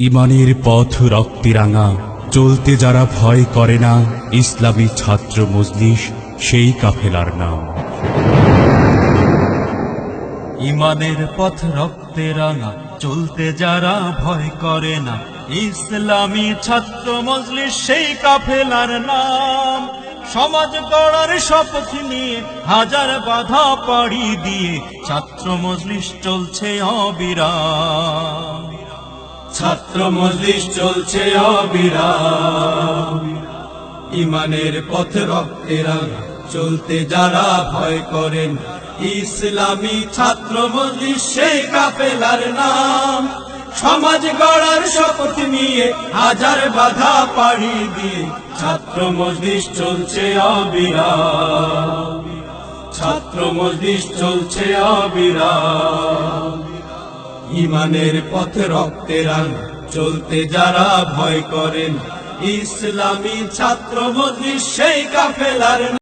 ইমানের পথ রক্তিরাঙা চলতে যারা ভয় করে না, ইসলামী ছাত্র মজলিস, সেই কাফেলার নাম। ইমানের পথ রক্তে রাঙা, চলতে যারা ভয় করে না, ইসলামী ছাত্র মজলিস, সেই কাফেলার নাম। সমাজ গড়ার শপথ নিয়ে হাজার বাধা পাড়ি দিয়ে ছাত্র মজলিস চলছে অবিরাম। ছাত্র মজলিস চলছে অবিরাম। ইমানের পথ রক্তে রাঙা, চলতে যারা ভয় করেন, ইসলামী ছাত্র মজলিস সেই কাফেলার নাম। সমাজ গড়ার শপথ নিয়ে হাজার বাধা পাড়ি দিয়ে ছাত্র মজলিস চলছে অবিরাম। ছাত্র মজলিস চলছে অবিরাম। ইমানের পথে রক্তে রান। চলতে যারা ভয় করেন ইসলামী ছাত্র মধ্যে সেই কাফেলার